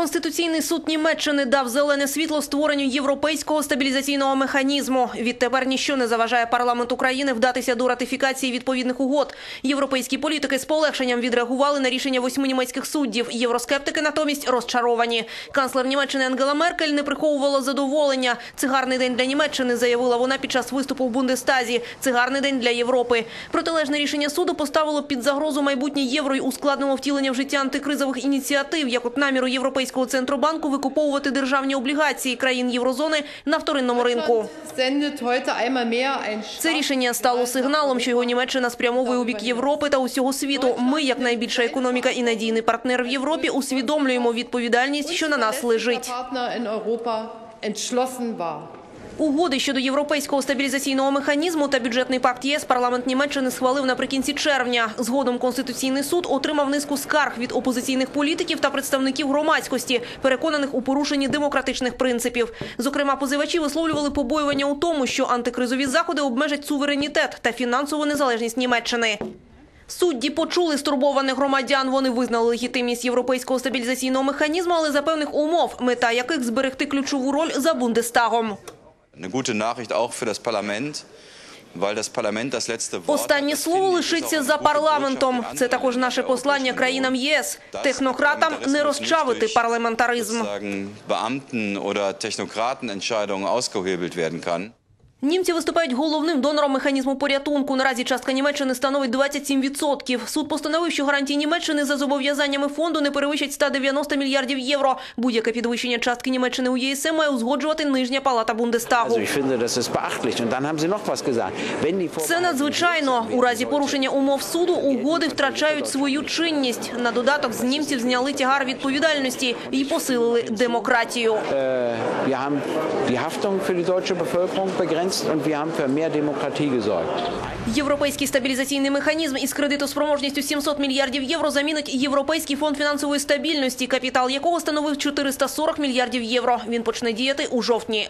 Конституційний суд Німеччини дав зелене світло створенню європейського стабілізаційного механізму. Відтепер ніщо не заважає парламент України вдатися до ратифікації відповідних угод. Європейські політики з полегшенням відреагували на рішення восьми німецьких суддів. Євроскептики натомість розчаровані. Канцлер Німеччини Ангела Меркель не приховувала задоволення. Це гарний день для Німеччини, заявила вона під час виступу в Бундестазі. Це гарний день для Європи. Протилежне рішення суду поставило під загрозу майбутнє євро й ускладнило втілення в життя антикризових ініціатив, як от наміру Європейського центробанку викуповувати державні облігації країн єврозони на вторинному ринку. Це рішення стало сигналом, що його Німеччина спрямовує у бік Європи та усього світу. Ми, як найбільша економіка і надійний партнер в Європі, усвідомлюємо відповідальність, що на нас лежить. Угоди щодо європейського стабілізаційного механізму та бюджетний пакт ЄС парламент Німеччини схвалив наприкінці червня. Згодом Конституційний суд отримав низку скарг від опозиційних політиків та представників громадськості, переконаних у порушенні демократичних принципів. Зокрема, позивачі висловлювали побоювання у тому, що антикризові заходи обмежать суверенітет та фінансову незалежність Німеччини. Судді почули стурбованих громадян. Вони визнали легітимність європейського стабілізаційного механізму, але за певних умов, мета яких зберегти ключову роль за Бундестагом. Eine gute Nachricht auch für das Parlament, Останнє слово лишиться за парламентом. Це також наше послання країнам ЄС. Технократам не розчавити парламентаризм. Німці виступають головним донором механізму порятунку. Наразі частка Німеччини становить 27%. Суд постановив, що гарантії Німеччини за зобов'язаннями фонду не перевищать 190 мільярдів євро. Будь-яке підвищення частки Німеччини у ЄСМ має узгоджувати нижня палата Бундестагу. Це надзвичайно. У разі порушення умов суду угоди втрачають свою чинність. На додаток з німців зняли тягар відповідальності і посилили демократію. Die Haftung für die deutsche Bevölkerung begrenzt und wir haben für mehr Demokratie gesorgt. Європейський стабілізаційний механізм із кредитоспроможністю 700 мільярдів євро замінить Європейський фонд фінансової стабільності, капітал якого становив 440 мільярдів євро. Він почне діяти у жовтні.